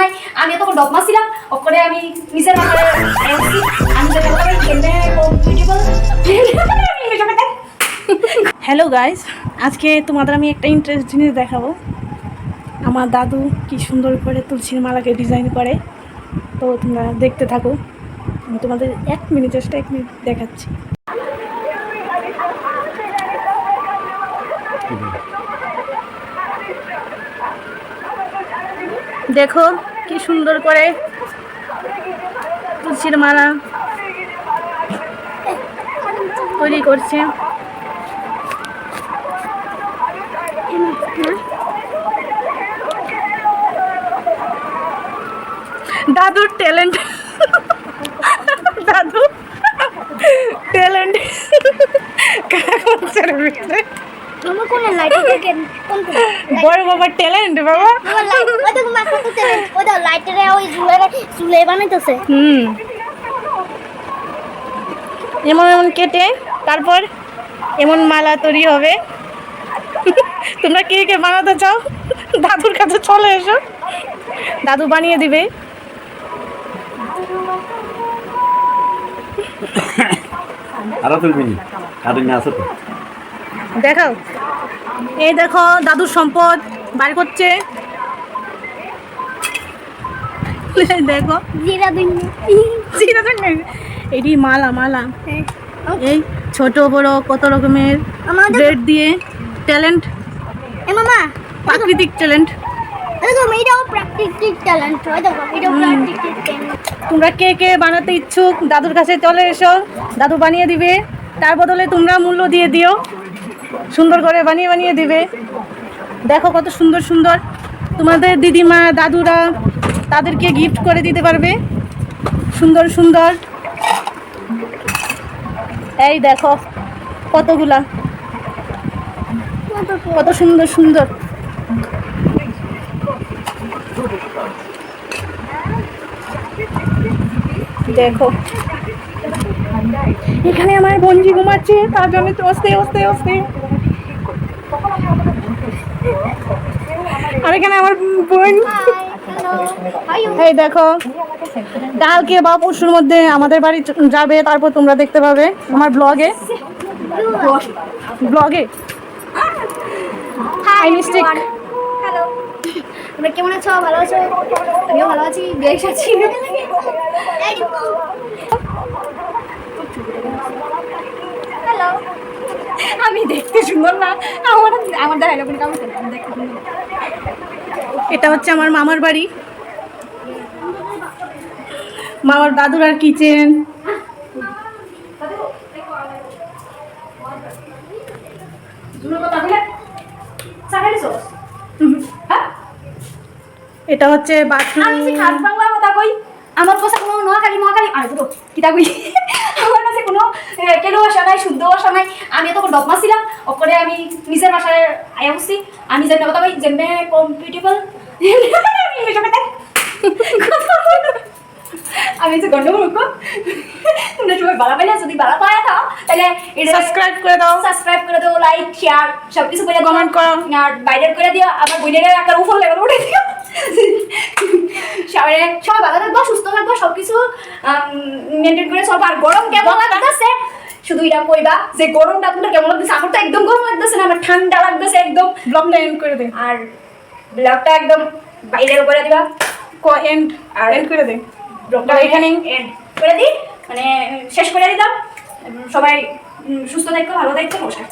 নাই আমি তখন ডকমা ছিলাম ওপরে আমি নিচের মাথায় আমি হ্যালো গাইস আজকে তোমাদের আমি একটা ইন্টারেস্ট জিনিস দেখাবো। আমার দাদু কি সুন্দর করে তুলসীর মালাকে ডিজাইন করে। তো তোমরা দেখতে থাকো আমি তোমাদের এক মিনিট জাস্ট এক মিনিট দেখাচ্ছি। দেখো কি সুন্দর করে তুলসীর মালা তৈরি করছে। দাদুর ট্যালেন্ট দাদু ট্যালেন্ট বড় বাবার ট্যালেন্ট বাবা। লাইটারে ওই ঝুলে বানাইতেছে। হুম। এমন এমন কেটে তারপর এমন মালা তৈরি হবে। তোমরা কে কে বানাতে চাও? দাদুর কাছে চলে এসো। দাদু বানিয়ে দিবে। আরও তুলবি নি? কারণ আছে তো। দেখাও। এই দেখো দাদুর সম্পদ বার করছে। দেখো। এটি মালা মালা। এই ছোট বড় কত রকমের ব্রেড দিয়ে ট্যালেন্ট এ মামা প্রাকৃতিক ট্যালেন্ট তোমরা কে কে বানাতে ইচ্ছুক দাদুর কাছে চলে এসো। দাদু বানিয়ে দিবে। তার বদলে তোমরা মূল্য দিয়ে দিও। সুন্দর করে বানিয়ে বানিয়ে দিবে। দেখো কত সুন্দর সুন্দর। তোমাদের দিদিমা, দাদুরা তাদেরকে গিফট করে দিতে পারবে। সুন্দর সুন্দর। এই দেখো কতগুলা। কত সুন্দর সুন্দর। দেখো। এখানে আমার বঞ্জি ঘুমাচ্ছে তার জন্য তো অস্তে অস্তে অস্তে আর এখানে আমার বোন। এই দেখো কালকে বা পরশুর মধ্যে আমাদের বাড়ি যাবে তারপর তোমরা দেখতে পাবে আমার ব্লগে ব্লগে। হ্যালো তোমরা কেমন আছো? ভালো আছো? আমিও ভালো আছি বেশ আছি হ্যালো আমি দেখতে সুন্দর না। আমার আমার কোনো কাম আমি দেখতে সুন্দর এটা হচ্ছে আমার মামার বাড়ি। মামার দাদুর আর কিচেন। কথা এটা হচ্ছে বাথরুম আমি যে খাস বাংলা কথা কই আমার কাছে কোনো নোয়াখালী নোয়াখালী। আরে দুটো কিতা কই? কেন ভাষা নাই শুদ্ধ ভাষা নাই। আমি তখন ডকমা ছিলাম। ওপরে আমি নিচের ভাষায় আয়া বসছি। আমি যেমনি কথা কই যেমনি কম্পিটিবল আমি যে গন্ডগোল তোমরা সবাই বালা পাইলে যদি বালা পায় থাও তাহলে এটা সাবস্ক্রাইব করে দাও। সাবস্ক্রাইব করে দাও লাইক শেয়ার সব কিছু করে Comment করো। আর বাইরের করে দিও আবার বইনের আকার উপর লেভেল উঠে দিও। সবাই সবাই ভালো থাকব সুস্থ থাকব সব কিছু মেনটেন করে চলবো। আর গরম কেমন লাগতেছে? শুধু এটা কইবা যে গরমটা আপনার কেমন লাগতেছে? আমার তো একদম গরম লাগতেছে না আমার ঠান্ডা লাগতেছে একদম। ব্লগটা এন্ড করে দে। আর ব্লগটা একদম বাইরের উপরে দিবা। এন্ড আর এন্ড করে দে। ব্লগটা এখানে এন্ড করে দিই। মানে শেষ করে দিলাম। সবাই সুস্থ থাকো ভালো থাকো বসে